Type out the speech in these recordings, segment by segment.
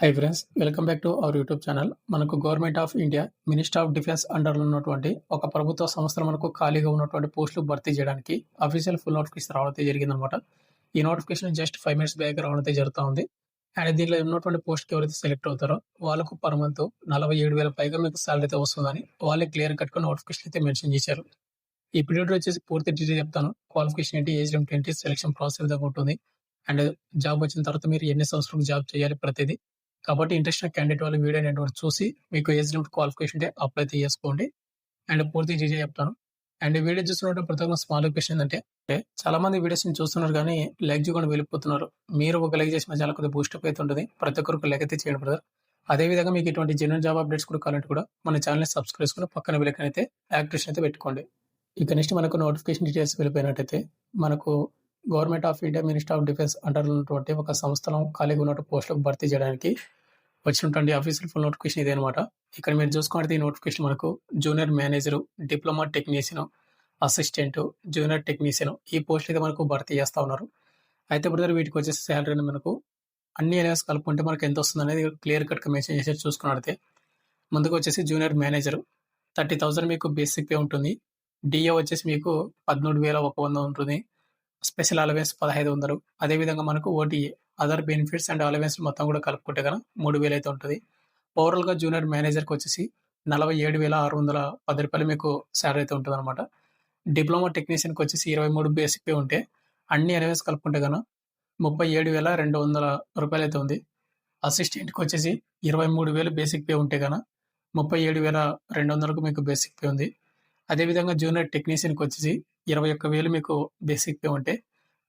Hi friends welcome back to our YouTube channel మనకు government of India minister of defence అండర్లో ఉన్నటువంటి ఒక ప్రభుత్వ సంస్థలు మనకు ఖాళీగా ఉన్నటువంటి పోస్టులు భర్తీ చేయడానికి అఫీషియల్ ఫుల్ నోటిఫికేషన్ రావడం జరిగిందనమాట ఈ notification just five minutes back రావడం జరుగుతూ ఉంది. అండ్ దీనిలో ఉన్నటువంటి పోస్ట్కి ఎవరైతే సెలెక్ట్ అవుతారో వాళ్ళకు పర్ మంత్ నలభై ఏడు వేల పైగా మీకు సాలరీ అయితే వస్తుందని వాళ్ళే క్లియర్ కట్గా నోటిఫికేషన్ అయితే మెన్షన్ చేశారు. ఈ పీరియడ్ వచ్చేసి పూర్తి డీటెయిల్ చెప్తాను. క్వాలిఫికేషన్ ఏంటి? ఏజ్ లిమిట్ ఏంటి? సెలక్షన్ ప్రాసెస్ విధంగా ఉంటుంది అండ్ జాబ్ వచ్చిన తర్వాత మీరు ఎన్ని సంవత్సరాలు జాబ్ చేయాలి ప్రతిదీ కాబట్టి ఇంట్రెస్ట్ క్యాండిడేట్ వాళ్ళు వీడియో నెట్వర్క్ చూసి మీకు ఏజ్ లిమిట్ క్వాలిఫికేషన్ ఉంటే అప్లై అయితే చేసుకోండి అండ్ పూర్తి డీటెయిల్ చెప్తాను. అండ్ వీడియో చూస్తున్నట్టు ప్రతి ఒక్క స్మాల్ క్వశ్చన్ ఏంటంటే అంటే చాలా మంది వీడియోస్ చూస్తున్నారు కానీ లైక్ చేయకుండా వెళ్ళిపోతున్నారు. మీరు ఒక లైక్ చేసిన చాలా కొద్దిగా బూస్టప్ అయితే ఉంటుంది. ప్రతి ఒక్కరికి లైక్ అయితే చేయండి బ్రదర్. అదేవిధంగా మీకు ఇటువంటి జెన్యున్ జాబ్ అప్డేట్స్ కూడా కావాలంటే కూడా మన ఛానల్ని సబ్స్క్రైబ్ చేసుకుని పక్కన వెళ్ళకనైతే యాక్టివేషన్ అయితే పెట్టుకోండి. ఇక నెక్స్ట్ మనకు నోటిఫికేషన్ డీటెయిల్స్ వెళ్ళిపోయినట్టయితే మనకు government of India minister of defence under ఉన్నటువంటి ఒక సంస్థలో ఖాళీగా ఉన్నట్టు పోస్టులకు భర్తీ చేయడానికి వచ్చినటువంటి అఫీషియల్ ఫుల్ నోటిఫికేషన్ ఇదే అనమాట ఇక్కడ మీరు చూసుకుంటే ఈ నోటిఫికేషన్ మనకు junior manager diploma technician assistant junior technician ఈ పోస్ట్ అయితే మనకు భర్తీ చేస్తా ఉన్నారు. అయితే బ్రదర్ వీటికి వచ్చేసి శాలరీని మనకు అన్ని ఏరియాస్ కలుపుకుంటే మనకు ఎంత వస్తుంది అనేది క్లియర్ కట్గా మెన్షన్ చేసి చూసుకున్నట్టే ముందుకు వచ్చేసి జూనియర్ మేనేజర్ థర్టీ థౌసండ్ మీకు బేసిక్ పే ఉంటుంది. డిఏ వచ్చేసి మీకు పదమూడు వేల ఒక వంద ఉంటుంది. స్పెషల్ అలవెన్స్ పదహైదు వందలు. అదేవిధంగా మనకు OTA other benefits and allowance మొత్తం కూడా కలుపుకుంటే కనుక మూడు వేలు అయితే ఉంటుంది. ఓవరాల్గా జూనియర్ మేనేజర్కి వచ్చేసి నలభై ఏడు వేల ఆరు వందల పది రూపాయలు మీకు శాలరీ అయితే ఉంటుంది అనమాట డిప్లొమా టెక్నీషియన్కి వచ్చేసి ఇరవై మూడు బేసిక్ పే ఉంటే అన్ని అలవెన్స్ కలుపుకుంటే కనుక ముప్పై ఏడు వేల రెండు వందల రూపాయలు అయితే ఉంది. అసిస్టెంట్కి వచ్చేసి ఇరవై మూడు వేలు బేసిక్ పే ఉంటే కనుక ముప్పై ఏడు వేల రెండు వందలకు మీకు బేసిక్ పే ఉంది. అదేవిధంగా జూనియర్ టెక్నీషియన్కి వచ్చేసి ఇరవై ఒక్క వేలు మీకు బేసిక్ పే ఉంటే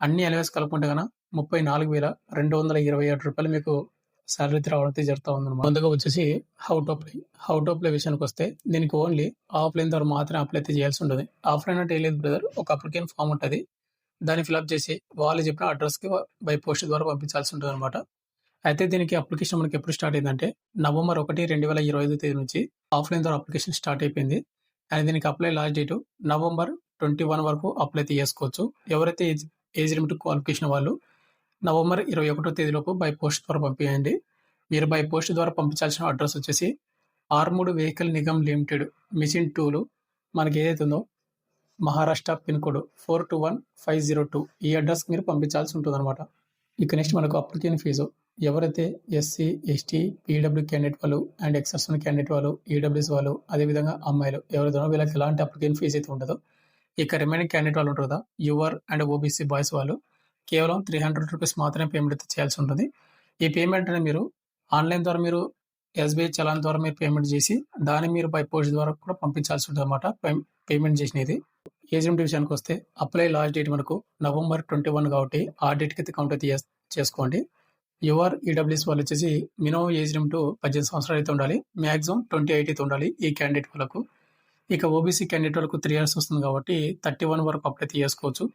అన్ని ఎలవేస్ కలుపుకుంటే కనుక ముప్పై నాలుగు వేల రెండు వందల ఇరవై ఏడు రూపాయలు మీకు శాలరీ రావడం జరుగుతూ ఉందన్నమాట ముందుగా వచ్చేసి how to apply. How to apply విషయానికి వస్తే దీనికి ఓన్లీ ఆఫ్లైన్ ద్వారా మాత్రమే అప్లై అయితే చేయాల్సి ఉంటుంది ఆఫ్లైన్ అంటే ఏం లేదు బ్రదర్ ఒక అప్లికేషన్ ఫామ్ ఉంటుంది. దాన్ని ఫిల్అప్ చేసి వాళ్ళు చెప్పిన అడ్రస్కి బై పోస్ట్ ద్వారా పంపించాల్సి ఉంటుంది అనమాట అయితే దీనికి అప్లికేషన్ మనకి ఎప్పుడు స్టార్ట్ అయిందంటే నవంబర్ ఒకటి రెండు వేల ఇరవై ఐదు తేదీ నుంచి ఆఫ్లైన్ ద్వారా అప్లికేషన్ స్టార్ట్ అయిపోయింది. అండ్ దీనికి apply last date November twenty one వరకు అప్లై అయితే చేసుకోవచ్చు ఎవరైతే ఏజ్ ఏజ్ లిమిట్ క్వాలిఫికేషన్ వాళ్ళు నవంబర్ ఇరవై ఒకటో తేదీలోపు బై పోస్ట్ ద్వారా పంపించండి మీరు బై పోస్ట్ ద్వారా పంపించాల్సిన అడ్రస్ వచ్చేసి armoured vehicle Nigam limited machine tool మనకి ఏదైతే ఉందో Maharashtra pin code four two one five zero two ఈ అడ్రస్కి మీరు పంపించాల్సి ఉంటుంది అనమాట ఇక నెక్స్ట్ మనకు అప్లికేషన్ ఫీజు ఎవరైతే ఎస్సీ ఎస్టీ పీడబ్ల్యూ క్యాండిడేట్ వాళ్ళు అండ్ ఎక్సర్సన్ క్యాండిడేట్ వాళ్ళు ఈడబ్ల్యూస్ వాళ్ళు అదేవిధంగా అమ్మాయిలు ఎవరిదో వీళ్ళకి ఎలాంటి అప్లికేషన్ ఫీజు అయితే ఉండదో ఇక రిమైనింగ్ క్యాండిడేట్ వాళ్ళు ఉంటారు కదా యువర్ అండ్ ఓబీసీ బాయ్స్ వాళ్ళు కేవలం త్రీ హండ్రెడ్ రూపీస్ మాత్రమే పేమెంట్ అయితే చేయాల్సి ఉంటుంది. ఈ పేమెంట్ అనేది మీరు ఆన్లైన్ ద్వారా మీరు ఎస్బీఐ చలాన్ ద్వారా మీరు పేమెంట్ చేసి దాన్ని మీరు బై పోస్ట్ ద్వారా కూడా పంపించాల్సి ఉంటుంది అనమాట పేమెంట్ చేసినది. ఏజెంట్ విషయానికి వస్తే అప్లై లాస్ట్ డేట్ మనకు నవంబర్ ట్వంటీ వన్ కాబట్టి ఆ డేట్కి అయితే కౌంట్ అయితే చేసుకోండి. యువర్ ఈడబ్ల్యూఎస్ వాళ్ళు వచ్చేసి మినిమం ఏజ్ లిమిట్ పద్దెనిమిది సంవత్సరాలు అయితే ఉండాలి. మ్యాక్సిమం ట్వంటీ ఎయిట్ అయితే ఉండాలి ఈ క్యాండిడేట్ వాళ్ళకు. ఇక ఓబీసీ క్యాండిడేట్ వాళ్ళకు త్రీ ఇయర్స్ వస్తుంది కాబట్టి థర్టీ వన్ వరకు అప్లై చేసుకోవచ్చు.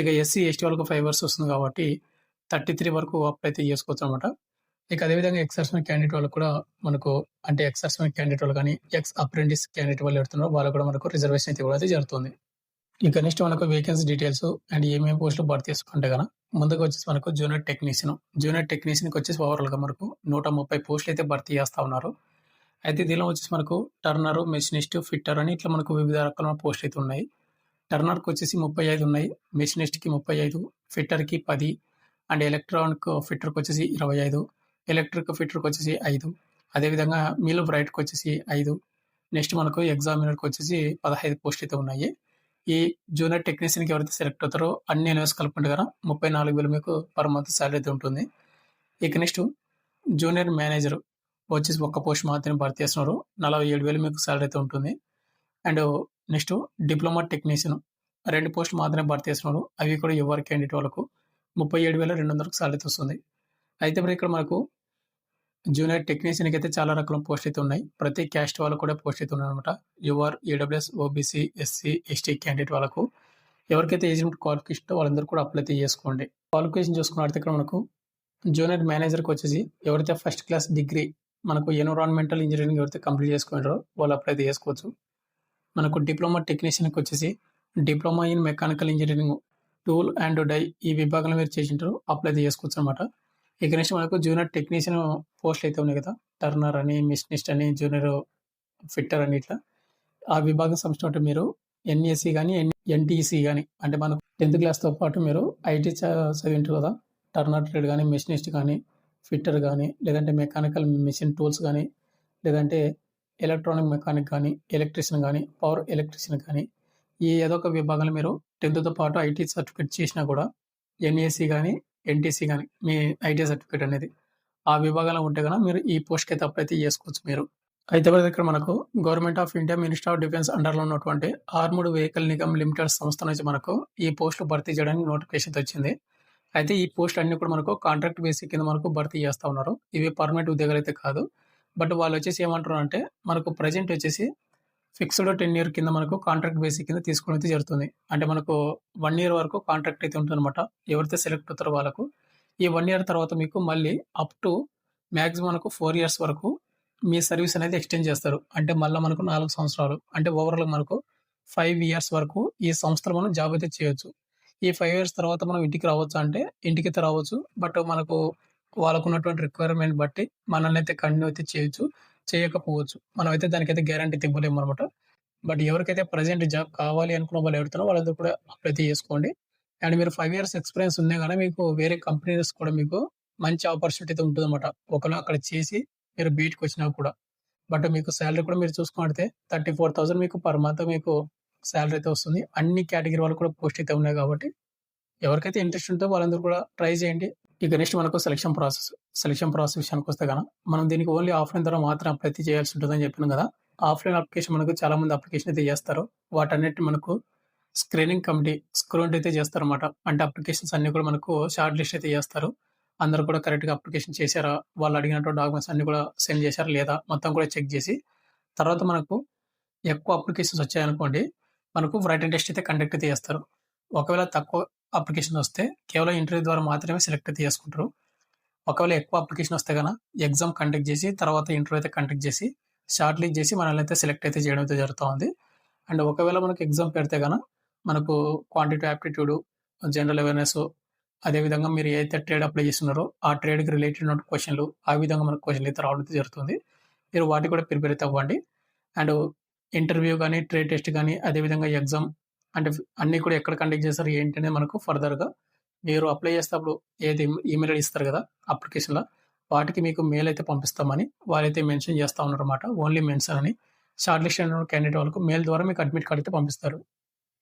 ఇక ఎస్సీ ఎస్టీ వాళ్ళకు ఫైవ్ ఇయర్స్ వస్తుంది కాబట్టి థర్టీ త్రీ వరకు అప్లై చేసుకోవచ్చు అనమాట ఇక అదేవిధంగా ఎక్సర్స్మెంట్ క్యాండిడేట్ వాళ్ళు కూడా మనకు అంటే ఎక్సర్స్మెంట్ క్యాండిడేట్ వాళ్ళు కానీ ఎక్స్ అప్రెంటిస్ క్యాండిడేట్ వాళ్ళు పెడుతున్నారు వాళ్ళు కూడా మనకు రిజర్వేషన్ అయితే కూడా అయితే జరుగుతుంది. ఇక నెక్స్ట్ మనకు వేకెన్సీ డీటెయిల్స్ అండ్ ఏమేమి పోస్టులు భర్తీ చేసుకుంటే కనుక ముందుగా వచ్చేసి మనకు జూనియర్ టెక్నీషియన్ జూనియర్ టెక్నీషియన్కి వచ్చేసి ఓవరాల్గా మనకు నూట ముప్పై పోస్టులు అయితే భర్తీ చేస్తా ఉన్నారు. అయితే దీనిలో వచ్చేసి మనకు టర్నర్ మెషినిస్ట్ ఫిట్టర్ అని ఇట్లా మనకు వివిధ రకాల పోస్టులు అయితే ఉన్నాయి. టర్నర్కి వచ్చేసి ముప్పై ఐదు ఉన్నాయి మెషినిస్ట్కి ముప్పై ఐదు ఫిట్టర్కి పది అండ్ ఎలక్ట్రానిక్ ఫిట్టర్కి వచ్చేసి ఇరవై ఐదు ఎలక్ట్రిక్ ఫిట్టర్కి వచ్చేసి ఐదు అదేవిధంగా మిల్ బ్రైట్కి వచ్చేసి ఐదు నెక్స్ట్ మనకు ఎగ్జామినర్కి వచ్చేసి పదహైదు పోస్ట్ అయితే ఉన్నాయి. ఈ జూనియర్ టెక్నీషియన్కి ఎవరైతే సెలెక్ట్ అవుతారో అన్ని ఎన్ఎస్ కలుపుకుంటే కదా ముప్పై నాలుగు వేలు మీకు పర్ మంత్ శాలరీ అయితే ఉంటుంది. ఇక నెక్స్ట్ జూనియర్ మేనేజర్ వచ్చేసి ఒక్క పోస్ట్ మాత్రమే భర్తీ చేస్తున్నారు. నలభై ఏడు వేలు మీకు శాలరీ అయితే ఉంటుంది. అండ్ నెక్స్ట్ డిప్లొమా టెక్నీషియన్ రెండు పోస్టులు మాత్రమే భర్తీ చేస్తున్నారు. అవి కూడా ఎవరి క్యాండిడేట్ వాళ్ళకు ముప్పై ఏడు వేల రెండు వందలకు శాలరీ వస్తుంది. అయితే మరి ఇక్కడ మనకు జూనియర్ టెక్నీషియన్కి అయితే చాలా రకాల పోస్ట్ అయితే ఉన్నాయి ప్రతి క్యాస్ట్ వాళ్ళు కూడా పోస్ట్ అయితే ఉన్నాయి అనమాట your EWS OBC SC ST candidate వాళ్ళకు ఎవరికైతే ఏజ్ లిమిట్ క్వాలిఫికేషన్ వాళ్ళందరూ కూడా అప్లై చేసుకోండి క్వాలిఫికేషన్ చూసుకున్నట్టు ఇక్కడ మనకు జూనియర్ మేనేజర్కి వచ్చేసి ఎవరైతే ఫస్ట్ క్లాస్ డిగ్రీ మనకు ఎన్విరాన్మెంటల్ ఇంజనీరింగ్ ఎవరైతే కంప్లీట్ చేసుకుంటారో వాళ్ళు అప్లై చేసుకోవచ్చు. మనకు డిప్లొమా టెక్నీషియన్కి వచ్చేసి diploma in mechanical engineering tool and die ఈ విభాగంలో మీరు చేసింటారు అప్లై చేసుకోవచ్చు అనమాట ఇక నెక్స్ట్ మనకు జూనియర్ టెక్నీషియన్ పోస్టులు అయితే ఉన్నాయి కదా. టర్నర్ అని మిషనిస్ట్ అని జూనియర్ ఫిట్టర్ అని ఇట్లా. ఆ విభాగం సంబంధించిన మీరు ఎన్ఎస్సి కానీ ఎన్ ఎన్టీసీ కానీ అంటే మనకు టెన్త్ క్లాస్తో పాటు మీరు ఐటీ చదివింటారు కదా. టర్నర్ ట్రేడ్ కానీ మిషనిస్ట్ కానీ ఫిట్టర్ కానీ లేదంటే మెకానికల్ మిషన్ టూల్స్ కానీ లేదంటే ఎలక్ట్రానిక్ మెకానిక్ కానీ ఎలక్ట్రీషియన్ కానీ పవర్ ఎలక్ట్రీషియన్ కానీ ఈ ఏదో ఒక విభాగంలో మీరు టెన్త్తో పాటు ఐటీ సర్టిఫికేట్ చేసినా కూడా ఎన్ఏసీ కానీ ఎన్టీసీ కానీ మీ ఐటీ సర్టిఫికేట్ అనేది ఆ విభాగంలో ఉంటే కనుక మీరు ఈ పోస్ట్కి అయితే అప్లై అయితే చేసుకోవచ్చు మీరు. అయితే ఇక్కడ మనకు government of India minister of defence అండర్లో ఉన్నటువంటి ఆర్ముడ్ వెహికల్ నిగమ్ లిమిటెడ్ సంస్థ నుంచి మనకు ఈ పోస్టులు భర్తీ చేయడానికి నోటిఫికేషన్ వచ్చింది. అయితే ఈ పోస్ట్ అన్ని కూడా మనకు కాంట్రాక్ట్ బేసిక్ కింద మనకు భర్తీ చేస్తూ ఉన్నారు. ఇవి పర్మనెంట్ ఉద్యోగాలు అయితే కాదు. బట్ వాళ్ళు వచ్చేసి ఏమంటారు అంటే మనకు ప్రజెంట్ వచ్చేసి ఫిక్స్డ్ టెన్ ఇయర్ కింద మనకు కాంట్రాక్ట్ బేసిక్ కింద తీసుకోవడం అయితే జరుగుతుంది. అంటే మనకు వన్ ఇయర్ వరకు కాంట్రాక్ట్ అయితే ఉంటుంది అనమాట ఎవరైతే సెలెక్ట్ అవుతారో వాళ్ళకు. ఈ వన్ ఇయర్ తర్వాత మీకు మళ్ళీ అప్ టు మ్యాక్సిమం మనకు ఫోర్ ఇయర్స్ వరకు మీ సర్వీస్ అనేది ఎక్స్టెండ్ చేస్తారు. అంటే మళ్ళీ మనకు నాలుగు సంవత్సరాలు. అంటే ఓవరాల్ మనకు ఫైవ్ ఇయర్స్ వరకు ఈ సంస్థలో మనం జాబ్ అయితే చేయొచ్చు. ఈ ఫైవ్ ఇయర్స్ తర్వాత మనం ఇంటికి రావచ్చు అంటే ఇంటికి అయితే రావచ్చు. బట్ మనకు వాళ్ళకు ఉన్నటువంటి రిక్వైర్మెంట్ బట్టి మనల్ని అయితే కంటిన్యూ అయితే చేయొచ్చు. చేయకపోవచ్చు. మనం అయితే దానికైతే గ్యారంటీ ఇవ్వలేము అనమాట బట్ ఎవరికైతే ప్రజెంట్ జాబ్ కావాలి అనుకున్న వాళ్ళు ఎవరుతారో వాళ్ళందరూ కూడా అప్లై చేసుకోండి. అండ్ మీరు ఫైవ్ ఇయర్స్ ఎక్స్పీరియన్స్ ఉందే కానీ మీకు వేరే కంపెనీస్ కూడా మీకు మంచి ఆపర్చునిటీ అయితే ఉంటుంది అనమాట ఒకవేళ అక్కడ చేసి మీరు బీట్కి వచ్చినా కూడా. బట్ మీకు శాలరీ కూడా మీరు చూసుకుంటే థర్టీ ఫోర్ థౌసండ్ మీకు పర్ మంత్ మీకు శాలరీ అయితే వస్తుంది. అన్ని కేటగిరీ వాళ్ళు కూడా పోస్ట్ అయితే ఉన్నాయి కాబట్టి ఎవరికైతే ఇంట్రెస్ట్ ఉందో వాళ్ళందరూ కూడా ట్రై చేయండి. ఇక నెక్స్ట్ మనకు సెలక్షన్ ప్రాసెస్ సెలక్షన్ ప్రాసెస్ విషయానికి వస్తే కనుక మనం దీనికి ఓన్లీ ఆఫ్లైన్ ద్వారా మాత్రం అప్లై చేయాల్సి ఉంటుందని చెప్పాను కదా. ఆఫ్లైన్ అప్లికేషన్ మనకు చాలా మంది అప్లికేషన్ అయితే చేస్తారు. వాటన్నిటి మనకు స్క్రీనింగ్ కమిటీ స్క్రూన్ అయితే చేస్తారు అనమాట అంటే అప్లికేషన్స్ అన్ని కూడా మనకు షార్ట్ లిస్ట్ అయితే చేస్తారు. అందరూ కూడా కరెక్ట్గా అప్లికేషన్ చేశారా? వాళ్ళు అడిగినటువంటి డాక్యుమెంట్స్ అన్ని కూడా సెండ్ చేశారా లేదా? మొత్తం కూడా చెక్ చేసి తర్వాత మనకు ఎక్కువ అప్లికేషన్స్ వచ్చాయనుకోండి మనకు రైటింగ్ టెస్ట్ అయితే కండక్ట్ అయితే చేస్తారు. ఒకవేళ తక్కువ అప్లికేషన్ వస్తే కేవలం ఇంటర్వ్యూ ద్వారా మాత్రమే సెలెక్ట్ అయితే చేసుకుంటారు. ఒకవేళ ఎక్కువ అప్లికేషన్ వస్తే కనుక ఎగ్జామ్ కండక్ట్ చేసి తర్వాత ఇంటర్వ్యూ అయితే కండక్ట్ చేసి షార్ట్ లిస్ట్ చేసి మనల్ని అయితే సెలెక్ట్ అయితే చేయడం అయితే జరుగుతూ ఉంది అండ్ ఒకవేళ మనకు ఎగ్జామ్ పెడితే కనుక మనకు క్వాంటిటీ యాప్టిట్యూడ్ జనరల్ అవేర్నెస్ అదేవిధంగా మీరు ఏదైతే ట్రేడ్ అప్లై చేస్తున్నారో ఆ ట్రేడ్కి రిలేటెడ్ ఉన్న క్వశ్చన్లు ఆ విధంగా మనకు క్వశ్చన్లు అయితే రావడం అయితే జరుగుతుంది. మీరు వాటి కూడా ప్రిపేర్ అయితే అవ్వండి. అండ్ ఇంటర్వ్యూ కానీ ట్రేడ్ టెస్ట్ కానీ అదేవిధంగా ఎగ్జామ్ అంటే అన్నీ కూడా ఎక్కడ కండక్ట్ చేస్తారు ఏంటి అనేది మనకు ఫర్దర్గా మీరు అప్లై చేసేటప్పుడు ఏది ఈమెయిల్ ఐడి ఇస్తారు కదా అప్లికేషన్లో వాటికి మీకు మెయిల్ అయితే పంపిస్తామని వాళ్ళైతే మెన్షన్ చేస్తూ ఉన్నారన్నమాట. ఓన్లీ మెన్షన్ అని. షార్ట్ లిస్ట్ అయిన క్యాండిడేట్ వాళ్ళకు మెయిల్ ద్వారా మీకు అడ్మిట్ కార్డ్ అయితే పంపిస్తారు.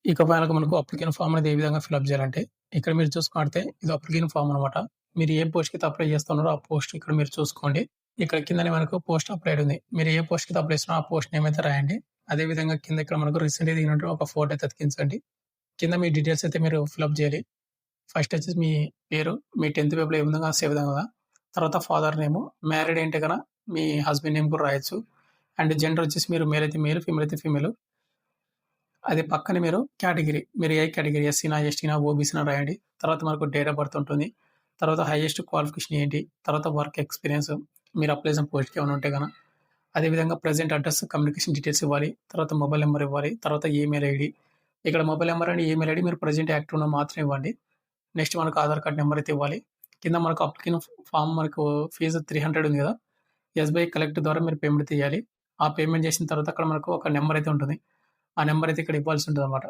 ఇక ఫైనల్గా మనకు అప్లికేషన్ ఫామ్ అనేది ఏ విధంగా ఫిల్అప్ చేయాలంటే ఇక్కడ మీరు చూసుకుంటే ఇది అప్లికేషన్ ఫామ్ అనమాట మీరు ఏ పోస్ట్కి అయితే అప్లై చేస్తున్నారో ఆ పోస్ట్ ఇక్కడ మీరు చూసుకోండి. ఇక్కడ కిందనే మనకు పోస్ట్ అప్లైడ్ ఉంది. మీరు ఏ పోస్ట్కి అప్లై చేస్తున్నారో ఆ పోస్ట్ నేమ్ అయితే రాయండి. అదే విధంగా కింద ఇక్కడ మనకు రీసెంట్గా దిగినట్టు ఒక ఫోటో అయితే అతికించండి. కింద మీ డీటెయిల్స్ అయితే మీరు ఫిల్అప్ చేయాలి. ఫస్ట్ వచ్చేసి మీ పేరు మీ టెన్త్ పేపర్లో ఏ విధంగా సే విధంగా తర్వాత ఫాదర్ నేమ్ మ్యారీడ్ ఏంటి కదా? మీ హస్బెండ్ నేమ్ కూడా రాయొచ్చు. అండ్ జెండర్ వచ్చేసి మీరు మేల్ అయితే మేల్ ఫీమేల్ అయితే ఫీమేల్ అది పక్కన మీరు కేటగిరీ మీరు ఏ కేటగిరీ ఎస్సీనా ఎస్టీనా ఓబీసీనా రాయండి. తర్వాత మనకు డేట్ ఆఫ్ బర్త్ ఉంటుంది. తర్వాత హైయెస్ట్ క్వాలిఫికేషన్ ఏంటి? తర్వాత వర్క్ ఎక్స్పీరియన్స్ మీరు అప్లై చేసిన పోస్ట్కి ఏమైనా ఉంటే కనుక. అదేవిధంగా ప్రజెంట్ అడ్రస్ కమ్యూనికేషన్ డీటెయిల్స్ ఇవ్వాలి తర్వాత మొబైల్ నెంబర్ ఇవ్వాలి తర్వాత ఈమెయిల్ ఐడి ఇక్కడ mobile number and email ID మీరు ప్రజెంట్ యాక్టివ్ ఉన్న మాత్రం ఇవ్వండి. నెక్స్ట్ మనకు ఆధార్ కార్డ్ నెంబర్ అయితే ఇవ్వాలి. కింద మనకు అప్లికేషన్ ఫామ్ మనకు ఫీజు త్రీ హండ్రెడ్ ఉంది కదా. ఎస్బీఐ కలెక్ట్ ద్వారా మీరు పేమెంట్ చేయాలి ఆ పేమెంట్ చేసిన తర్వాత అక్కడ మనకు ఒక నెంబర్ అయితే ఉంటుంది. ఆ నెంబర్ అయితే ఇక్కడ ఇవ్వాల్సి ఉంటుంది అనమాట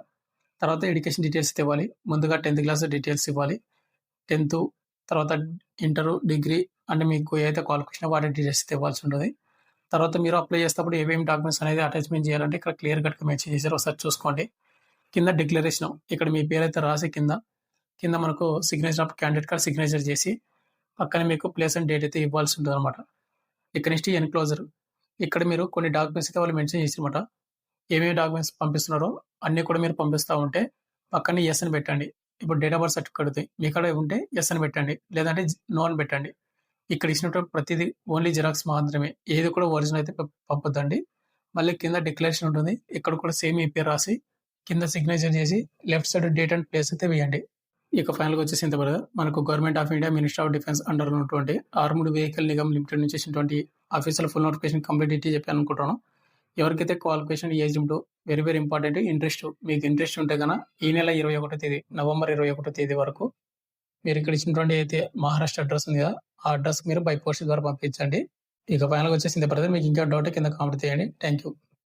తర్వాత ఎడ్యుకేషన్ డీటెయిల్స్ ఇవ్వాలి. ముందుగా టెన్త్ క్లాస్ డీటెయిల్స్ ఇవ్వాలి. టెన్త్ తర్వాత ఇంటర్ డిగ్రీ అంటే మీకు ఏదైతే క్వాలిఫికేషన్ వాటి డీటెయిల్స్ ఇవ్వాల్సి ఉంటుంది. తర్వాత మీరు అప్లై చేసేటప్పుడు ఏమేమి డాక్యుమెంట్స్ అనేది అటాచ్మెంట్ చేయాలంటే ఇక్కడ క్లియర్ కట్గా మెన్షన్ చేశారు. ఒకసారి చూసుకోండి. కింద డిక్లరేషన్ ఇక్కడ మీ పేరు అయితే రాసి కింద కింద మనకు signature of candidate card signature చేసి పక్కన మీకు ప్లేస్ అండ్ డేట్ అయితే ఇవ్వాల్సి ఉంటుంది అనమాట ఇక్కడ నుంచి ఎన్క్లోజర్ ఇక్కడ మీరు కొన్ని డాక్యుమెంట్స్ అయితే వాళ్ళు మెన్షన్ చేసినమాట ఏమేమి డాక్యుమెంట్స్ పంపిస్తున్నారో అన్నీ కూడా మీరు పంపిస్తూ ఉంటే పక్కనే ఎస్ అని పెట్టండి. ఇప్పుడు డేట్ ఆఫ్ బర్త్ సర్టిఫికేట్ మీ కాడ ఉంటే ఎస్ అని పెట్టండి. లేదంటే నో అని పెట్టండి. ఇక్కడ ఇచ్చినటువంటి ప్రతిదీ ఓన్లీ జిరాక్స్ మాత్రమే. ఏది కూడా ఒరిజినల్ అయితే పంపొద్దండి. మళ్ళీ కింద డిక్లరేషన్ ఉంటుంది. ఇక్కడ కూడా సేమ్ ఈ పేరు రాసి కింద సిగ్నేచర్ చేసి left side date and place అయితే వేయండి. ఇక ఫైనల్గా వచ్చేసి ఇంతవరకు మనకు government of India minister of defence under ఉన్నటువంటి ఆర్ముడ్ వెహికల్ నిగమ్ లిమిటెడ్ నుంచి వచ్చినటువంటి officer full notification complete detail చెప్పాను అనుకుంటున్నాను. ఎవరికైతే క్వాలిఫికేషన్ ఏజ్ ఉంటూ వెరీ వెరీ ఇంపార్టెంట్ ఇంట్రెస్ట్ మీకు ఇంట్రెస్ట్ ఉంటే కనుక ఈ నెల ఇరవై ఒకటో తేదీ నవంబర్ ఇరవై ఒకటో తేదీ వరకు మీరు ఇక్కడ ఇచ్చినటువంటి అయితే మహారాష్ట్ర అడ్రస్ ఉంది కదా ఆ అడ్రస్ మీరు బై పోస్ట్ ద్వారా పంపించండి. ఇక ఫైనల్గా వచ్చేసింది బ్రదర్ మీకు ఇంకా డౌట్ కింద కామెంట్ చేయండి. Thank you